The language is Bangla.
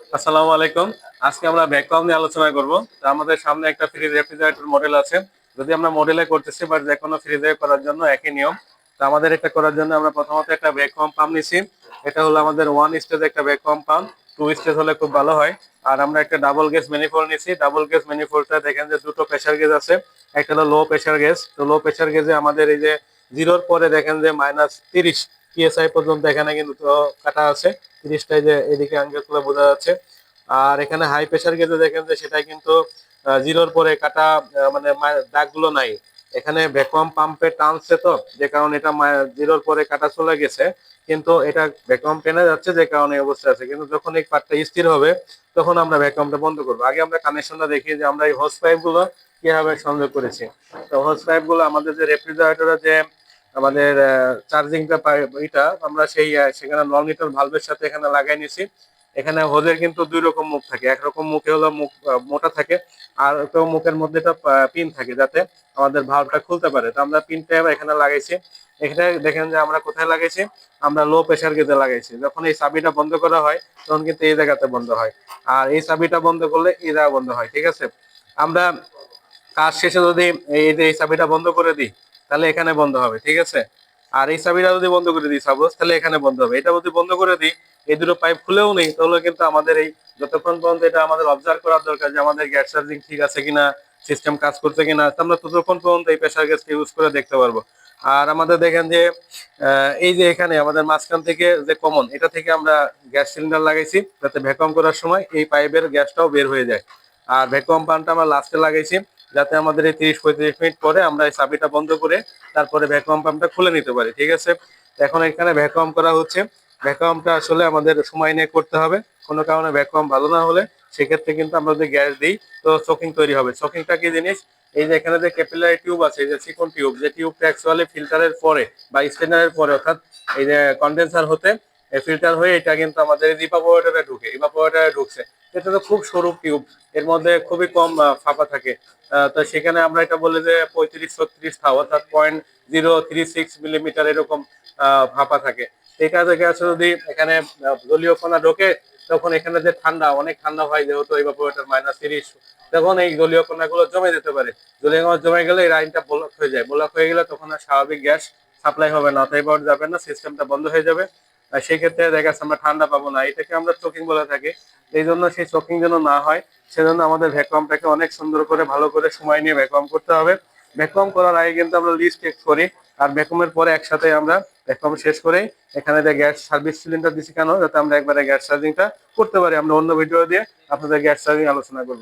আসসালামু আলাইকুম। আজকে আমরা ভ্যাকুয়াম নিয়ে আলোচনা করব। তো আমাদের সামনে একটা ফ্রিজ রেফ্রিজারেটর মডেল আছে। যদি আমরা মডেলে করতেছি বাট যে কোনো ফ্রিজে করার জন্য একই নিয়ম। তো আমাদের এটা করার জন্য আমরা প্রথমত একটা ভ্যাকুয়াম পাম্প নিছি। এটা হলো আমাদের ওয়ান স্টেজ একটা ভ্যাকুয়াম পাম্প টু স্টেজ হলে খুব ভালো হয়। আর আমরা একটা ডাবল গেজ ম্যানিফোল্ড নিছি। ডাবল গেজ ম্যানিফোল্ডটা দেখেন যে দুটো প্রেসার গেজ আছে। একটা হলো লো প্রেসার গেজ তো লো প্রেসার গেজে আমাদের এই যে জিরোর পরে দেখেন যে মাইনাস তিরিশ। পিএসআই পর্যন্ত এখানে কিন্তু কাটা আছে। তিরিশটাই যে এদিকে আঙ্গেল বোঝা যাচ্ছে। আর এখানে হাই প্রেসার গেজে দেখেন যে সেটা কিন্তু জিরোর পরে কাটা মানে দাগগুলো নাই। এখানে ভ্যাকুয়াম পাম্পে টানছে তো, যে কারণে এটা জিরোর পরে কাটা চলে গেছে। কিন্তু এটা ভ্যাকুয়াম টেনে যাচ্ছে যে কারণে অবস্থা আছে। কিন্তু যখন এই পার্টটা স্থির হবে, তখন আমরা ভ্যাকুয়ামটা বন্ধ করব। আগে আমরা কানেকশনটা দেখি যে আমরা এই হোস পাইপগুলো কীভাবে সংযোগ করেছি। তো হোস পাইপগুলো আমাদের যে রেফ্রিজারেটরের যে আমাদের চার্জিংটা এটা আমরা সেই সেখানে নন লিটার ভালভের সাথে এখানে লাগাই নিছি এখানে হোজের কিন্তু দুই রকম মুখ থাকে। একরকম মুখে হলো মুখ মোটা থাকে আর একটা মুখের মধ্যে একটা পিন থাকে যাতে আমাদের ভালভটা খুলতে পারে। তো আমরা পিনটা এখানে লাগাইছি। এখানে দেখেন যে আমরা কোথায় লাগাইছি? আমরা লো প্রেসার গেজে লাগাইছি। যখন এই চাবিটা বন্ধ করা হয়, তখন কিন্তু এই জায়গাতে বন্ধ হয়। আর এই চাবিটা বন্ধ করলে এই জায়গা বন্ধ হয়, ঠিক আছে? আমরা কাজ শেষে যদি এই যে এই চাবিটা বন্ধ করে দিই তাহলে এখানে বন্ধ হবে, ঠিক আছে? আর এই চাবিটা যদি বন্ধ করে দিই সাপোজ তাহলে এখানে বন্ধ হবে। এটা যদি বন্ধ করে দিই, এই দুটো পাইপ খুলেও নেই, তাহলে কিন্তু আমাদের এই যতক্ষণ পর্যন্ত এটা আমাদের অবজার্ভ করার দরকার যে আমাদের গ্যাস চার্জিং ঠিক আছে কিনা সিস্টেম কাজ করছে কিনা আমরা ততক্ষণ পর্যন্ত এই প্রেসার গ্যাসকে ইউজ করে দেখতে পারব। আর আমাদের দেখেন যে এই যে এখানে আমাদের মাঝখান থেকে যে কমন এটা থেকে আমরা গ্যাস সিলিন্ডার লাগাইছি, যাতে ভ্যাকুয়াম করার সময় এই পাইপের গ্যাসটাও বের হয়ে যায়। আর ভ্যাকুয়াম পাম্পটা আমরা লাস্টে লাগাইছি। যাতে আমাদের এই তিরিশ পঁয়ত্রিশ মিনিট পরে আমরা এই চাবিটা বন্ধ করে তারপরে ভ্যাকুয়াম পাম্পটা খুলে নিতে পারি, ঠিক আছে? এখন এখানে ভ্যাকুয়াম করা হচ্ছে। ভ্যাকুয়ামটা আসলে আমাদের সময় নিয়ে করতে হবে। কোনো কারণে ভ্যাকুয়াম ভালো না হলে সেক্ষেত্রে কিন্তু আমরা যদি গ্যাস দিই, তো চকিং তৈরি হবে। চকিংটা কি জিনিস? এই যে এখানে যে ক্যাপিলারি টিউব আছে, এই যে চিকন টিউব যে টিউবটা অ্যাকচুয়ালি ফিল্টারের পরে বা স্টেনারের পরে, অর্থাৎ এই যে কন্ডেন্সার হতে ফিল্টার হয়ে এটা কিন্তু আমাদের ইভাপোরেটরে ঢুকে ইভাপোরেটরে ঢুকছে। এটা তো খুব সরু টিউব এর মধ্যে খুবই কম ফাঁপা থাকে। তো সেখানে আমরা এটা বলি যে পঁয়ত্রিশ, ছত্রিশ থাও, অর্থাৎ point zero three six millimetre এরকম ফাঁপা থাকে। সেটা থেকে আছে যদি এখানে জলীয় কণা ঢোকে, তখন এখানে যে ঠান্ডা, অনেক ঠান্ডা হয় যেহেতু ইভাপোরেটর মাইনাস তিরিশ। তখন এই জলীয় কণাগুলো জমে যেতে পারে। জলীয় কণা জমে গেলে এই লাইনটা ব্লক হয়ে যায়। ব্লক হয়ে গেলে তখন আর স্বাভাবিক গ্যাস সাপ্লাই হবে না পাওয়া যাবে না সিস্টেমটা বন্ধ হয়ে যাবে। সেই দেখা যাচ্ছে আমরা ঠান্ডা পাবো না। এটাকে আমরা চোকিং বলে থাকি। এই জন্য সেই চোকিং যেন না হয়, সেজন্য আমাদের ভ্যাকুয়ামটাকে অনেক সুন্দর করে, ভালো করে সময় নিয়ে ভ্যাকুয়াম করতে হবে। ভ্যাকুয়াম করার আগে কিন্তু আমরা লিস্ট চেক করি আর ভ্যাকুয়ামের পরে একসাথে আমরা ভ্যাকুয়াম শেষ করে এখানে যে গ্যাস সার্ভিস সিলিন্ডার দিচ্ছি কেন, যাতে আমরা একবারে গ্যাস চার্জিংটা করতে পারি। আমরা অন্য ভিডিও দিয়ে আপনাদের গ্যাস চার্জিং আলোচনা করব।